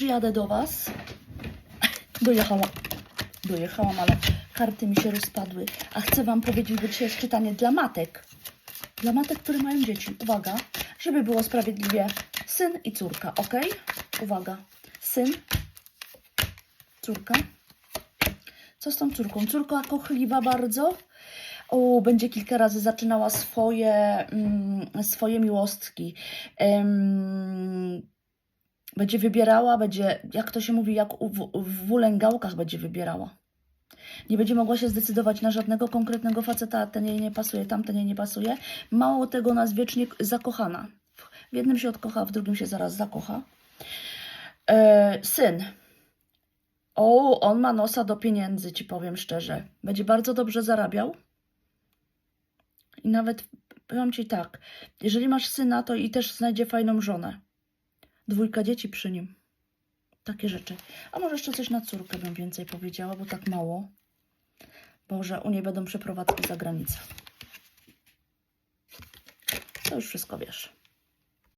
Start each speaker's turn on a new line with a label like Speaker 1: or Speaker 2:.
Speaker 1: Jadę do Was. Dojechałam. Dojechałam, ale karty mi się rozpadły. A chcę Wam powiedzieć, że dzisiaj jest czytanie dla matek. Dla matek, które mają dzieci. Uwaga, żeby było sprawiedliwie. Syn i córka, ok? Uwaga. Syn, córka. Co z tą córką? Córka kochliwa bardzo. O, będzie kilka razy zaczynała swoje, mm, swoje miłostki. Em, będzie wybierała, będzie, jak to się mówi, jak w, w wulęgałkach będzie wybierała. Nie będzie mogła się zdecydować na żadnego konkretnego faceta, ten jej nie pasuje, tamten jej nie pasuje. Mało tego, jest wiecznie zakochana. W jednym się odkocha, w drugim się zaraz zakocha. E, syn. O, on ma nosa do pieniędzy, ci powiem szczerze. Będzie bardzo dobrze zarabiał. I nawet powiem ci tak, jeżeli masz syna, to i też znajdzie fajną żonę. Dwójka dzieci przy nim. Takie rzeczy. A może jeszcze coś na córkę bym więcej powiedziała, bo tak mało. Boże, u niej będą przeprowadzki za granicę. To już wszystko wiesz.